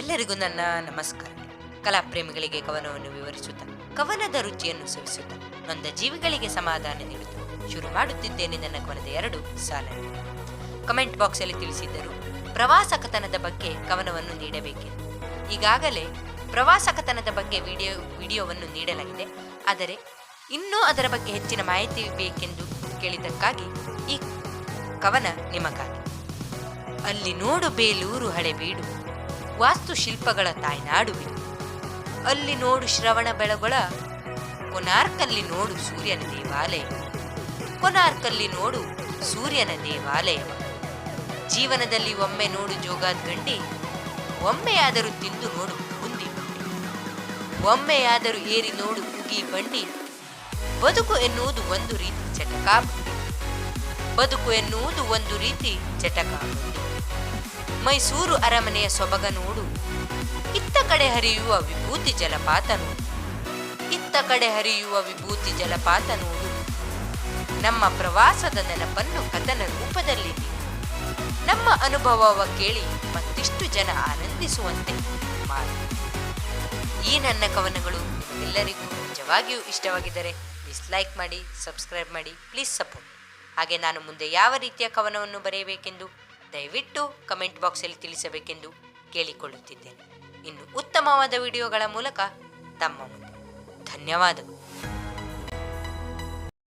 ಎಲ್ಲರಿಗೂ ನನ್ನ ನಮಸ್ಕಾರ. ಕಲಾ ಪ್ರೇಮಿಗಳಿಗೆ ಕವನವನ್ನು ವಿವರಿಸುತ್ತಾ, ಕವನದ ರುಚಿಯನ್ನು ಸವಿಸುತ್ತಾ, ನೊಂದ ಜೀವಿಗಳಿಗೆ ಸಮಾಧಾನ ನೀಡುತ್ತಾ ಶುರು ಮಾಡುತ್ತಿದ್ದೇನೆ ನನ್ನ ಕವನದ ಎರಡು ಸಾಲ ಕಮೆಂಟ್ ಬಾಕ್ಸ್ ಅಲ್ಲಿ ತಿಳಿಸಿದ್ದರು, ಪ್ರವಾಸ ಕಥನದ ಬಗ್ಗೆ ಕವನವನ್ನು ನೀಡಬೇಕೆ ಈಗಾಗಲೇ ಪ್ರವಾಸ ಕಥನದ ಬಗ್ಗೆ ವಿಡಿಯೋ, ವಿಡಿಯೋವನ್ನು ನೀಡಲಾಗಿದೆ, ಆದರೆ ಇನ್ನೂ ಅದರ ಬಗ್ಗೆ ಹೆಚ್ಚಿನ ಮಾಹಿತಿ ಬೇಕೆಂದು ಕೇಳಿದ್ದಕ್ಕಾಗಿ ಈ ಕವನ ನಿಮಗಾಗಿ. ಅಲ್ಲಿ ನೋಡು ಬೇಲೂರು ಹಳೆಬೀಡು ವಾಸ್ತುಶಿಲ್ಪಗಳ ತಾಯ್ನಾಡುವೆ ಅಲ್ಲಿ ನೋಡು ಶ್ರವಣ ಬೆಳಗೊಳ, ಕೊನಾರ್ಕಲ್ಲಿ ನೋಡು ಸೂರ್ಯನ ದೇವಾಲಯ. ಕೊನಾರ್ಕಲ್ಲಿ ನೋಡು ಸೂರ್ಯನ ದೇವಾಲಯ. ಜೀವನದಲ್ಲಿ ಒಮ್ಮೆ ನೋಡು ಜೋಗಾದ್ ಗಂಡಿ ಒಮ್ಮೆಯಾದರೂ ತಿಂದು ನೋಡು ಬುಂದಿ ಬಂಡಿ. ಒಮ್ಮೆಯಾದರೂ ಏರಿ ನೋಡು ಉಗಿ ಬಂಡಿ. ಬದುಕು ಎನ್ನುವುದು ಒಂದು ರೀತಿ ಚಟಕ ಬದುಕು ಎನ್ನುವುದು ಒಂದು ರೀತಿ ಚಟಕ ಮೈಸೂರು ಅರಮನೆಯ ಸೊಬಗ ನೋಡು. ಇತ್ತ ಕಡೆ ಹರಿಯುವ ವಿಭೂತಿ ಜಲಪಾತ ನೋಡು. ಇತ್ತ ಕಡೆ ಹರಿಯುವ ವಿಭೂತಿ ಜಲಪಾತ ನೋಡು. ನಮ್ಮ ಪ್ರವಾಸದ ನೆನಪನ್ನು ಕಥನ ರೂಪದಲ್ಲಿ ನಮ್ಮ ಅನುಭವವ ಕೇಳಿ ಮತ್ತಿಷ್ಟು ಜನ ಆನಂದಿಸುವಂತೆ ಮಾಡು. ಈ ನನ್ನ ಕವನಗಳು ಎಲ್ಲರಿಗೂ ನಿಜವಾಗಿಯೂ ಇಷ್ಟವಾಗಿದ್ದರೆ ಪ್ಲೀಸ್ ಲೈಕ್ ಮಾಡಿ ಸಬ್ಸ್ಕ್ರೈಬ್ ಮಾಡಿ ಪ್ಲೀಸ್ ಸಪೋರ್ಟ್ ಹಾಗೆ ನಾನು ಮುಂದೆ ಯಾವ ರೀತಿಯ ಕವನವನ್ನು ಬರೆಯಬೇಕೆಂದು ದಯವಿಟ್ಟು ಕಮೆಂಟ್ ಬಾಕ್ಸಲ್ಲಿ ತಿಳಿಸಬೇಕೆಂದು ಕೇಳಿಕೊಳ್ಳುತ್ತಿದ್ದೇನೆ. ಇನ್ನು ಉತ್ತಮವಾದ ವಿಡಿಯೋಗಳ ಮೂಲಕ ತಮ್ಮ ಮುಂದೆ. ಧನ್ಯವಾದಗಳು.